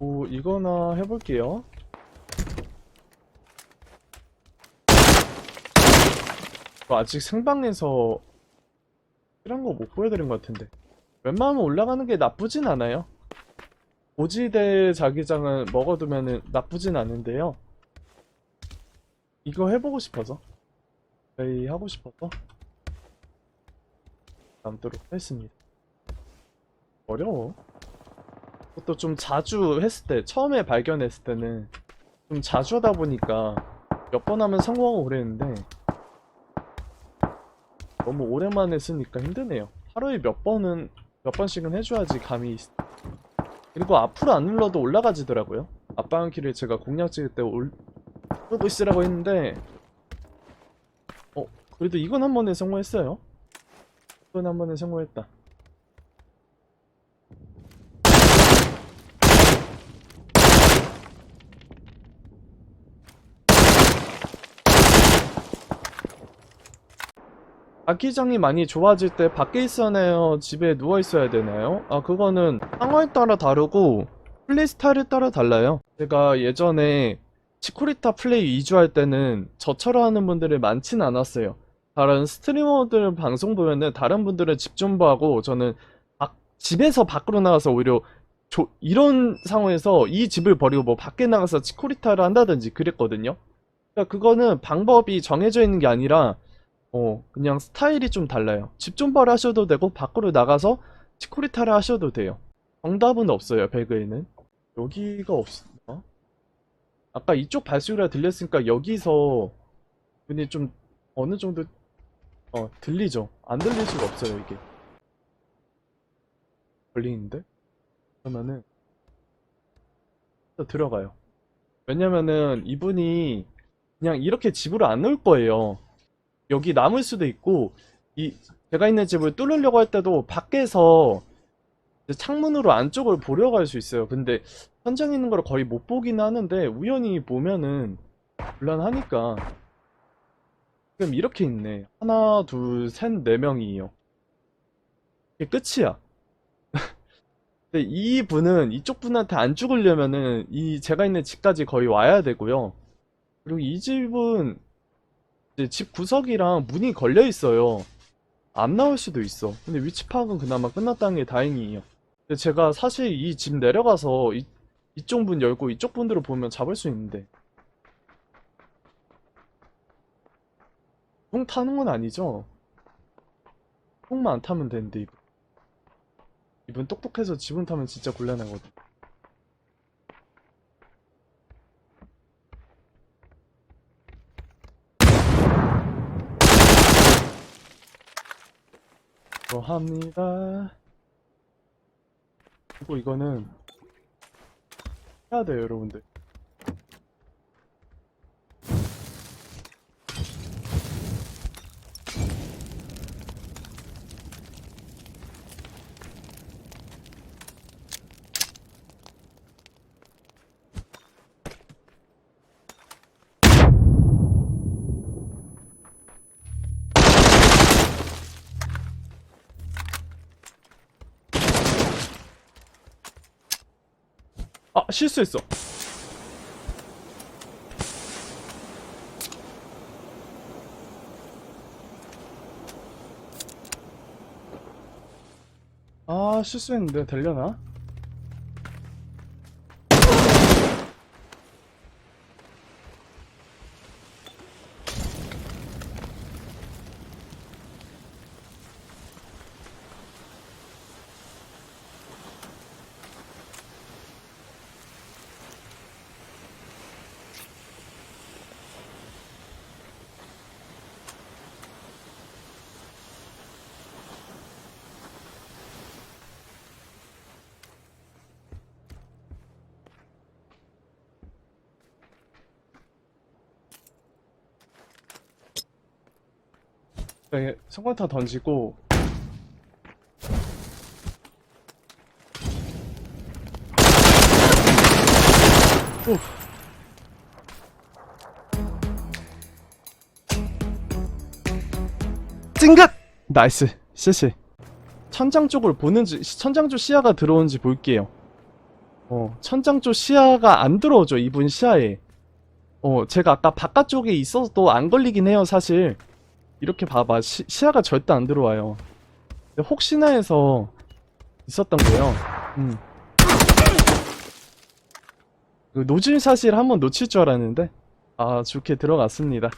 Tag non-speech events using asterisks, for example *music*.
오, 이거나 해볼게요. 저 아직 생방에서 이런 거 못 보여드린 것 같은데. 웬만하면 올라가는 게 나쁘진 않아요. 고지대 자기장은 먹어두면은 나쁘진 않은데요. 이거 해보고 싶어서. 저희 하고 싶어서. 남도록 했습니다. 어려워. 그것도 좀 자주 했을 때, 처음에 발견했을 때는 좀 자주 하다 보니까 몇 번 하면 성공하고 그랬는데 너무 오랜만에 쓰니까 힘드네요. 하루에 몇 번은, 몇 번씩은 해줘야지 감이 있... 그리고 앞으로 안 눌러도 올라가지더라고요. 앞방향 키를 제가 공략 찍을 때 올, 끄고 있으라고 했는데 어, 그래도 이건 한 번에 성공했어요. 이건 한 번에 성공했다. 아기장이 많이 좋아질 때 밖에 있어야나요? 집에 누워 있어야 되나요? 아 그거는 상황에 따라 다르고 플레이 스타일에 따라 달라요. 제가 예전에 치코리타 플레이 위주 할 때는 저처럼 하는 분들이 많진 않았어요. 다른 스트리머들 방송 보면은 다른 분들은 집 존버하고 저는 밖- 집에서 밖으로 나가서 오히려 조- 이런 상황에서 이 집을 버리고 뭐 밖에 나가서 치코리타를 한다든지 그랬거든요. 그러니까 그거는 방법이 정해져 있는 게 아니라 어, 그냥 스타일이 좀 달라요. 집 존버를 하셔도 되고, 밖으로 나가서 치코리타를 하셔도 돼요. 정답은 없어요, 배그에는. 여기가 없나? 아까 이쪽 발소리가 들렸으니까 여기서 분이 좀 어느 정도, 어, 들리죠? 안 들릴 수가 없어요, 이게. 걸리는데? 그러면은, 또 들어가요. 왜냐면은 이분이 그냥 이렇게 집으로 안 올 거예요. 여기 남을 수도 있고 이 제가 있는 집을 뚫으려고 할 때도 밖에서 창문으로 안쪽을 보려고 할 수 있어요. 근데 현장에 있는 걸 거의 못 보긴 하는데 우연히 보면은 곤란하니까 지금 이렇게 있네. 하나, 둘, 셋, 네 명이에요. 이게 끝이야. *laughs* 근데 이 분은 이쪽 분한테 안 죽으려면은 이 제가 있는 집까지 거의 와야 되고요. 그리고 이 집은 집 구석이랑 문이 걸려 있어요. 안 나올 수도 있어. 근데 위치 파악은 그나마 끝났다는 게 다행이에요. 근데 제가 사실 이 집 내려가서 이, 이쪽 문 열고 이쪽 분들을 보면 잡을 수 있는데. 총 타는 건 아니죠? 총만 안 타면 되는데, 이분. 이분 똑똑해서 지분 타면 진짜 곤란하거든. 합니다. 그리고 이거는 해야 돼요, 여러분들. 아, 실수했어. 아, 실수했는데 되려나? 네, 성광탄 던지고 오. 찡긋! 나이스 실시 천장 쪽을 보는지 천장 쪽 시야가 들어오는지 볼게요 어, 천장 쪽 시야가 안 들어오죠, 이분 시야에. 어, 제가 아까 바깥쪽에 있어도 안 걸리긴 해요, 사실. 이렇게 봐봐. 시, 시야가 절대 안 들어와요. 혹시나 해서 있었던 거예요. 음. 그 노즐샷을 한번 놓칠 줄 알았는데, 아, 좋게 들어갔습니다.